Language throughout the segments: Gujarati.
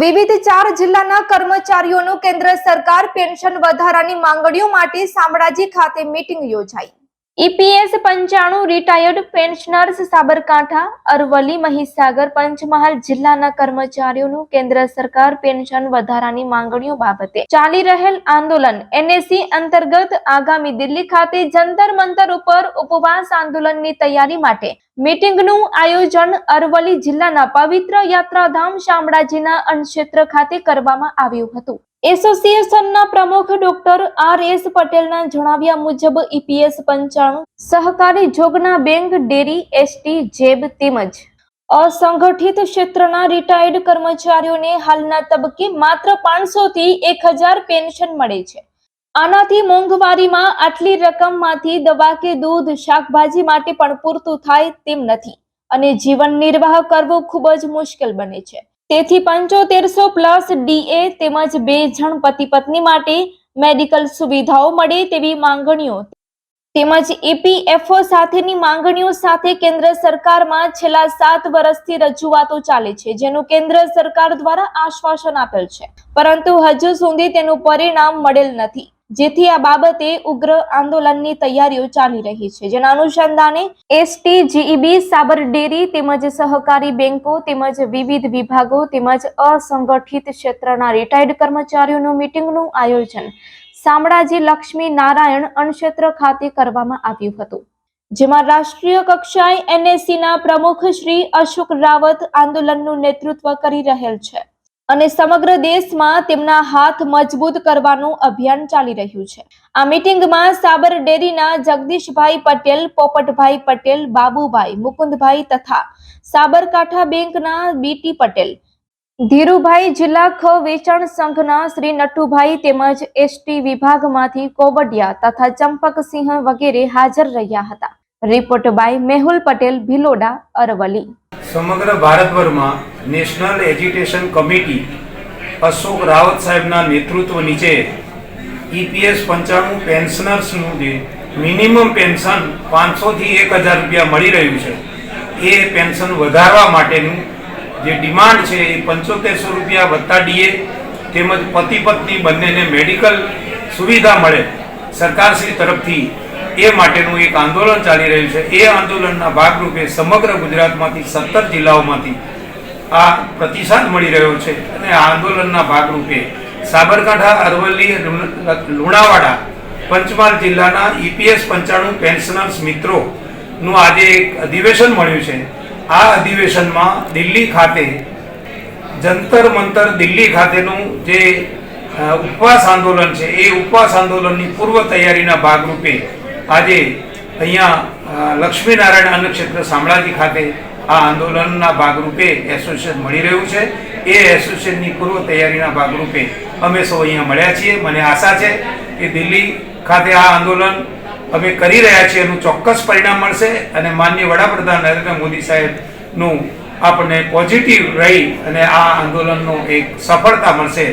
વિવિધ ચાર જિલ્લાના કર્મચારીઓનું કેન્દ્ર સરકાર પેન્શન વધારાની માંગણીઓ માટે શામળાજી ખાતે મીટિંગ યોજાઈ. ઈપીએસ પંચાણું, રિટાયર્ડ પેન્શનર્સ સાબરકાંઠા, અરવલ્લી, મહીસાગર, પંચમહાલ જિલ્લાના કર્મચારીઓનું કેન્દ્ર સરકાર પેન્શન વધારાની માંગણીઓ બાબતે ચાલી રહેલ આંદોલન એનએસી અંતર્ગત આગામી દિલ્હી ખાતે જંતર મંતર ઉપર ઉપવાસ આંદોલનની તૈયારી માટે મીટિંગનું આયોજન અરવલ્લી જિલ્લાના પવિત્ર યાત્રાધામ શામળાજીના અન્નક્ષેત્ર ખાતે કરવામાં આવ્યું હતું. એસોસિએશનના પ્રમુખ ડોક્ટર આર એસ પટેલના જણાવ્યા મુજબ ઈપીએસ પંચાણું, સહકારી જોગના બેંક ડેરી, એસટી, જેબ તેમજ અસંગઠિત ક્ષેત્રના રિટાયર્ડ કર્મચારીઓને હાલના તબક્કે માત્ર પાંચસો થી એક હજાર પેન્શન મળે છે. આનાથી મોંઘવારીમાં આટલી રકમમાંથી દવા કે દૂધ, શાકભાજી માટે પણ પૂરતું થાય તેમ નથી. અને જીવન નિર્વાહ કરવો ખૂબ જ મુશ્કેલ બને છે. તેથી પંચોતેરસો પ્લસ ડીએ તેમજ બે જણ પતિ પત્ની માટે મેડિકલ સુવિધાઓ મળે તેવી માંગણીઓ. તેમજ ઈપીએફઓ સાથેની માંગણીઓ સાથે કેન્દ્ર સરકારમાં છેલ્લા સાત વર્ષથી રજૂઆતો ચાલે છે, જેનું કેન્દ્ર સરકાર દ્વારા આશ્વાસન આપેલ છે. પરંતુ હજુ સુધી તેનું પરિણામ મળેલ નથી. જેથી આ બાબતે ઉગ્ર આંદોલનની તૈયારીઓ ચાલી રહી છે. જેના અનુસંધાને એસટી જીઈબી સાબર ડેરી તેમજ સહકારી બેંકો તેમજ વિવિધ વિભાગો તેમજ અસંગઠિત ક્ષેત્રના રિટાયર્ડ કર્મચારીઓનું મીટિંગનું આયોજન શામળાજી લક્ષ્મી નારાયણ અણક્ષેત્ર ખાતે કરવામાં આવ્યું હતું. જેમાં રાષ્ટ્રીય કક્ષાએ એનએસસીના પ્રમુખ શ્રી અશોક રાવત આંદોલનનું નેતૃત્વ કરી રહેલ છે. અને સમગ્ર દેશમાં તેમના હાથ મજબૂત કરવાનું અભિયાન ચાલી રહ્યું છે. આ મીટિંગમાં સાબર ડેરીના જગદીશભાઈ પટેલ, પોપટભાઈ પટેલ, બાબુભાઈ મુકુંદભાઈ તથા સાબરકાંઠા બેંકના બીટી પટેલ, ધીરુભાઈ જિલ્લા ખ વેચાણ સંઘના શ્રી નટુભાઈ તેમજ એસટી વિભાગમાંથી કોવડિયા તથા ચંપકસિંહ વગેરે હાજર રહ્યા હતા. રિપોર્ટ બાય મેહુલ પટેલ, ભિલોડા અરવલી સમગ્ર ભારતભરમાં national education committee Ashok Rawat સાહેબના નેતૃત્વ નીચે ઈપીએસ પંચાણું પેન્શનર્સનું જે મિનિમમ પેન્શન પાંચસોથી એક હજાર રૂપિયા મળી રહ્યું છે, એ પેન્શન વધારવા માટેનું જે ડિમાન્ડ છે એ પંચોતેરસો રૂપિયા વત્તા ડીએ તેમજ પતિ પત્ની બંનેને મેડિકલ સુવિધા મળે સરકારશ્રી તરફથી એ માટેનું એક આંદોલન ચાલી રહ્યું છે. એ આંદોલનના ભાગરૂપે સમગ્ર ગુજરાતમાંથી સત્તર જિલ્લાઓમાંથી આ પ્રતિસાદ મળી રહ્યો છે અને આંદોલનના ભાગરૂપે સાબરકાંઠા, અરવલ્લી લુણાવાડા, પંચમહાલ જિલ્લાના ઈપીએસ પંચાણું પેન્શનર્સ મિત્રોનું આજે એક અધિવેશન મળ્યું છે. આ અધિવેશનમાં દિલ્હી ખાતે જંતર મંતર દિલ્હી ખાતેનું જે ઉપવાસ આંદોલન છે, એ ઉપવાસ આંદોલનની પૂર્વ તૈયારીના ભાગરૂપે આજે અહીંયા લક્ષ્મીનારાયણ અન્નક્ષેત્ર શામળાજી ખાતે આ આંદોલનના ભાગરૂપે એસોસિએશન મળી રહ્યું છે. એ એસોસિએશનની પૂર્વ તૈયારીના ભાગરૂપે અમે સૌ અહીંયા મળ્યા છીએ. મને આશા છે કે દિલ્હી ખાતે આ આંદોલન અમે કરી રહ્યા છીએ એનું ચોક્કસ પરિણામ મળશે અને માનનીય વડાપ્રધાન નરેન્દ્ર મોદી સાહેબનું આપણને પોઝિટિવ રહી અને આ આંદોલનનો એક સફળતા મળશે.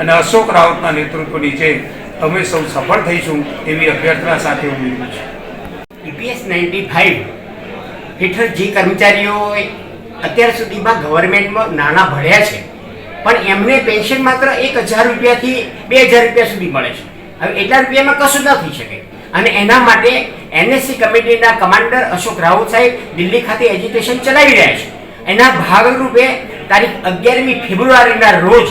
અને અશોક રાવતના નેતૃત્વ નીચે અમે સૌ સફળ થઈશું એવી અભ્યર્થના સાથે હું છું. યુપીએસ નાઇન્ટી ફાઇવ હેઠળ જે કર્મચારીઓએ અત્યાર સુધીમાં ગવર્મેન્ટમાં નાણાં ભર્યા છે, પણ એમને પેન્શન માત્ર એક હજાર રૂપિયાથી બે હજાર રૂપિયા સુધી મળે છે. હવે એટલા રૂપિયામાં કશું ન થઈ શકે. અને એના માટે એનએસસી કમિટીના કમાન્ડર અશોક રાવત સાહેબ દિલ્હી ખાતે એજ્યુકેશન ચલાવી રહ્યા છે. એના ભાગરૂપે તારીખ અગિયારમી ફેબ્રુઆરીના રોજ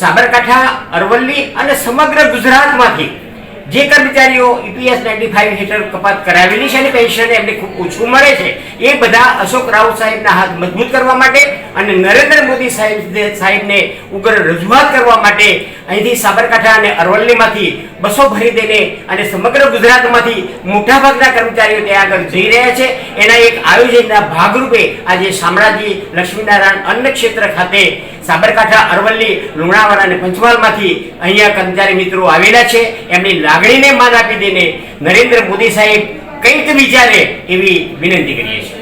સાબરકાંઠા, અરવલ્લી અને સમગ્ર ગુજરાતમાંથી જે કર્મચારીઓ ઈપીએસ નાઇન્ટી ફાઇવ હેઠળ કપાત કરાવેલી છે અને પેન્શન એમને ખૂબ ઓછું મળે છે, એ બધા અશોક રાવત સાહેબના હાથ મજબૂત કરવા માટે અને નરેન્દ્ર મોદી સાહેબ સાહેબને ઉગ્ર રજૂઆત કરવા માટે અહીંથી સાબરકાંઠા અને અરવલ્લીમાંથી બસો ભરી દઈને અને સમગ્ર ગુજરાતમાંથી મોટાભાગના કર્મચારીઓ ત્યાં આગળ જઈ રહ્યા છે. એના એક આયોજનના ભાગરૂપે આજે શામળાજી લક્ષ્મીનારાયણ અન્ન ક્ષેત્ર ખાતે સાબરકાંઠા, અરવલ્લી, લુણાવાડા અને પંચમહાલમાંથી અહીંયા કર્મચારી મિત્રો આવેલા છે. એમની લાગણીને માન આપી દઈને નરેન્દ્ર મોદી સાહેબ કંઈક વિચારે એવી વિનંતી કરીએ છીએ.